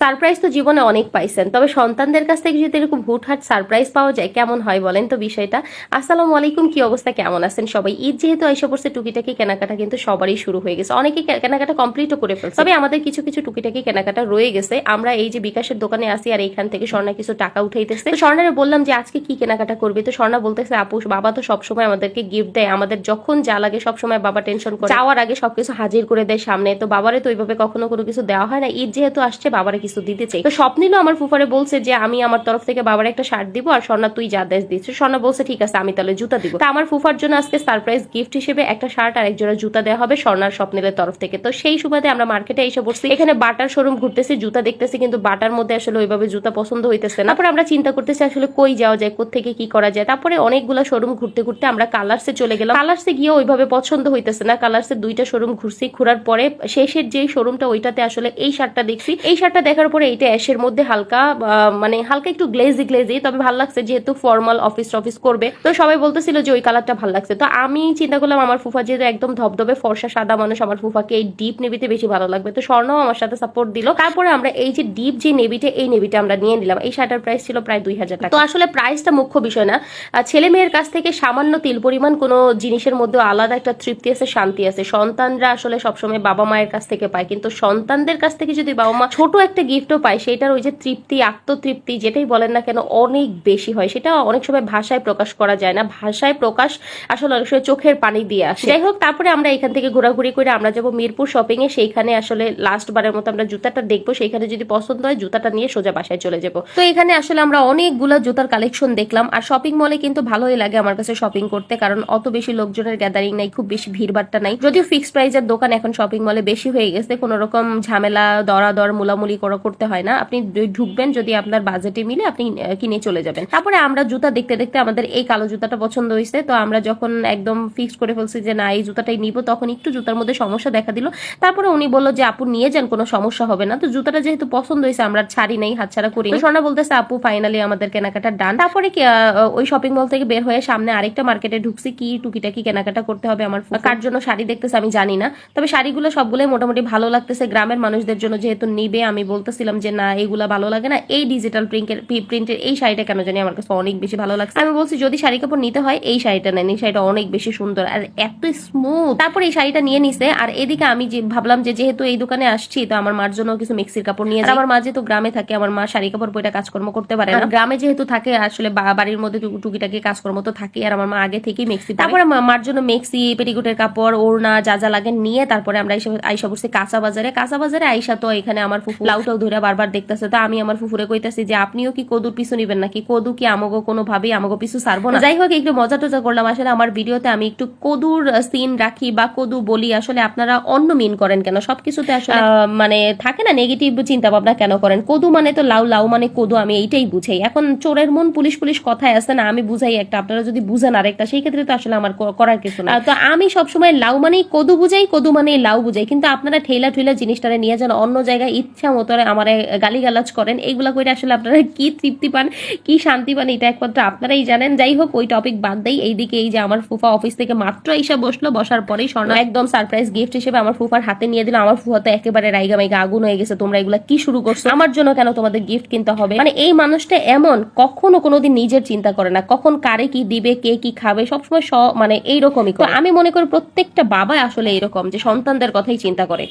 Surprise তো জীবনে অনেক পাইছেন। তবে সন্তানদের কাছ থেকে যদি এরকম হুটহাট সারপ্রাইজ পাওয়া যায়, কেমন হয় বলেন তো বিষয়টা? আসসালামু আলাইকুম, কি অবস্থা? কেমন আছেন সবাই? ঈদ যেহেতু এসে পড়ছে, টুকিটাকি কেনাকাটা কিন্তু সবারই শুরু হয়ে গেছে। অনেকে কেনাকাটা কমপ্লিটও করে ফেলছে। তবে আমাদের কিছু কিছু টুকিটাকি কেনাকাটা রয়ে গেছে। আমরা এই যে বিকাশের দোকানে আসি আর এইখান থেকে স্বর্ণা কিছু টাকা উঠাইতেছে। স্বর্ণারে বললাম যে, আজকে কি কেনাকাটা করবে? তো স্বর্ণা বলতেছে, আপু, বাবা তো সবসময় আমাদেরকে গিফট দেয়। আমাদের যখন যা লাগে সবসময় বাবা টেনশন করে। যাওয়ার আগে সবকিছু হাজির করে দেয় সামনে। তো বাবারে তো ওইভাবে কখনো কোনো কিছু দেওয়া হয় না। ঈদ যেহেতু আসছে, বাবারে কিছু দিতে চাই। তো স্বপ্নিলও আমার ফুফারে বলছে যে, আমি আমার তরফ থেকে বাবার একটা শার্ট দিব আর স্বর্ণা তুই যা দেশ দিচ্ছ স্বর্ণা বলছে, ঠিক আছে, আমি তাহলে জুতা দিব। তা আমার ফুফার জন্য আজকে সারপ্রাইজ গিফট হিসেবে একটা শার্ট আর এক জোড়া জুতা দেওয়া হবে স্বর্ণার স্বপ্নিলের তরফ থেকে। তো সেই সুবাদে আমরা মার্কেটে এসে পড়ছি। এখানে বাটার শোরুম ঘুরতেছি, জুতা দেখতেছি, কিন্তু বাটার মধ্যে আসলে ওইভাবে জুতা পছন্দ হইতেছে না। তারপরে আমরা চিন্তা করতেছি আসলে কই যাওয়া যায় কোথেকে কি করা যায়। তারপরে অনেকগুলো শোরুম ঘুরতে ঘুরতে আমরা কালার্সে চলে গেলাম। কালার্সে গিয়ে ওইভাবে পছন্দ হইতেছে না। কালার্সের দুইটা শোরুম ঘুরছি। ঘুরার পরে শেষের যে শোরুমটা ওইটাতে আসলে এই শার্টটা দেখছি। এই শার্টটা দেখার পরে এইটা অ্যাশের মধ্যে হালকা মানে হালকা একটু গ্লেজি গ্লেজি তবে ভালো লাগছে যেহেতু ফর্মাল অফিস টফিস করবে। তো সবাই বলতেছিল যে ওই কালারটা ভালো লাগছে। তো আমি চিন্তা করলাম আমার ফুফা যেহেতু একদম ধবধবে, ফর্সা, সাদা মানুষ, আমার ফুফাকে এই ডিপ নেভিতে বেশি ভালো লাগবে। তো স্বর্ণও আমার সাথে সাপোর্ট দিল। তারপরে আমরা এই যে ডিপ যে নেভিটা, এই নেভিটা আমরা নিয়ে নিলাম। এই শার্টের প্রাইস ছিল প্রায় দুই হাজার টাকা। তো আসলে প্রাইসটা মুখ্য বিষয় না। ছেলে মেয়ের কাছ থেকে সামান্য তিল পরিমাণ কোনো জিনিসের মধ্যে আলাদা একটা তৃপ্তি আছে, শান্তি আছে। সন্তানরা আসলে সবসময় বাবা মায়ের কাছ থেকে পায়। কিন্তু সন্তানদের কাছ থেকে যদি বাবা মা ছোট একটা গিফটও পায় সেটার ওই যে তৃপ্তি, আত্মতৃপ্তি যেটাই বলেন না কেন অনেক বেশি হয়। সেটা অনেক সময় ভাষায় প্রকাশ করা যায় না। ভাষায় প্রকাশ আসলে অনেক সময় চোখের পানি দিয়ে আসে। যাই হোক, তারপরে আমরা এখান থেকে ঘোরাঘুরি করে আমরা যাব মিরপুর শপিং এ। সেইখানে আসলে লাস্ট বারের মতো আমরা জুতাটা দেখব। সেইখানে যদি পছন্দ হয় জুতাটা নিয়ে সোজা বাসায় চলে যাব। তো এখানে আসলে আমরা অনেকগুলো জুতার কালেকশন দেখলাম। আর শপিং মলে কিন্তু ভালোই লাগে আমার কাছে শপিং করতে, কারণ অত বেশি লোকজনের গ্যাদারিং নাই, খুব বেশি ভিড়ভাট্টা নাই। যদিও ফিক্স প্রাইজের দোকান এখন শপিং মলে বেশি হয়ে গেছে। কোনো রকম ঝামেলা দরা দর মুলামুলি করা করতে হয় না। আপনি ঢুকবেন যদি আপনার বাজেটে মিলে আপনি কিনে চলে যাবেন। তারপরে আমরা জুতা দেখতে দেখতে আমাদের এই কালো জুতাটা পছন্দ হয়েছে। তো আমরা যখন একদম ফিক্স করে ফেলছি যে না, এই জুতাটাই নিব, তখন একটু জুতার মধ্যে সমস্যা দেখা দিল। তারপরে উনি বলল যে, আপু, নিয়ে যান, কোনো সমস্যা হবে না। তো জুতাটা যেহেতু পছন্দ হয়েছে, আমরা ছাড়ি নাই, হাতছাড়া করি স্বর্ণা বলতেছে, আপু ফাইনালি আমাদের কেনাকাটা ডান তারপরে ওই শপিং মল থেকে বের হয়ে সামনে আরেকটা মার্কেটে ঢুকছি। কি টুকিটাকি কেনাকাটা করতে হবে আমার কার জন্য শাড়ি দেখতেছে আমি জানি না। তবে শাড়িগুলো সবগুলোই মোটামুটি ভালো লাগতেছে। গ্রামের মানুষদের জন্য যেহেতু নিবে, আমি বলতেছিলাম যে না এইগুলা ভালো লাগে না। এই ডিজিটাল প্রিন্টের প্রিন্টের এই শাড়িটা কেন জানি আমার কাছে অনেক বেশি ভালো লাগছে। আমি বলছি যদি শাড়ি কাপড় নিতে হয় এই শাড়িটা নেন। এই শাড়িটা অনেক বেশি সুন্দর আর এত স্মুথ তারপর এই শাড়িটা নিয়ে নিছে আর এদিকে আমি যে ভাবলাম যে যেহেতু এই দোকানে আসছি তো আমার মার জন্য কিছু মিক্সির কাপড় নিয়ে আমার মা যেহেতু গ্রামে থাকে আমার মা শাড়ি কাপড় বইটা কাজকর্ম করতে পারে না। গ্রামে যেহেতু থাকে আসলে বাড়ির মধ্যে টুকু- টুকিটাকি কাজকর্ম তো থাকে আর আমার মা আগে থেকেই মেক্সি তারপরে মার জন্য মেক্সি পেটিকুটের কাপড় ওড়না যা যা লাগে নিয়ে তারপরে আমরা আইসা পড়ছি কাঁচা বাজারে। কাঁচা বাজারে আইসা তো এখানে আমার ফুফু লাউটাও ধরে বারবার দেখতেছে। তো আমি আমার ফুফুরে কইতাছি যে, আপনিও কি কদুর পিছু নিবেন নাকি? কদু কি আমাগো কোনো ভাবেই আমাগো পিছু সারবো না? যাই হোক, একটু মজা টজা করলাম। আসলে আমার ভিডিওতে আমি একটু কদুর সিন রাখি বা কদু বলি, আসলে আপনারা অন্য মিন করেন কেন? সবকিছুতে আসলে মানে থাকে না নেগেটিভ চিন্তা ভাবনা কেন করেন? কদু মানে তো লাউ লাউ মানে কদু, আমি এইটাই বুঝাই। এখন চোরের মন পুলিশ পুলিশ কথায় আছে না, আমি বুঝাই একটা, আপনারা যদি বুঝেন আরেকটা, সেই ক্ষেত্রে তো আসলে আমার করার কিছু না তো আমি সবসময় লাউ মানেই কদু বুঝাই, কদু মানেই লাউ বুঝাই। কিন্তু আপনারা ঠেলা ঠেলা জিনিসটারে নিয়ে যান, অন্য জায়গায় ইচ্ছা মতো আমার গালিগালাজ করেন, এইগুলা করে আসলে আপনারা কি তৃপ্তি পান, কি শান্তি পান, এটা একমাত্র আপনারাই জানেন। যাই হোক, ওই টপিক বাদ দেই। এইদিকে এই যে আমার ফুফা অফিস থেকে মাত্র এসে বসল, বসার পরেই স্বর্ণ একদম সারপ্রাইজ গিফট হিসেবে আমার ফুফার হাতে নিয়ে দিল। আমার ফুফা তো একেবারে রাইগা মাইগা আগুন হয়ে গেছে, তোমরা এগুলা কি শুরু করছ? আমার জন্য কেন তোমাদের গিফট কিনতে হবে? মানে এই মানুষটা এমন, কখনো কোনোদিন নিজের চিন্তা করে না। কখন কারে কি দিবে, কে কি খাবে, সবসময় মানে এইরকমই আমি মনে করি প্রত্যেকটা বাবা আসলে এরকম যে সন্তানদের কথাই চিন্তা করে।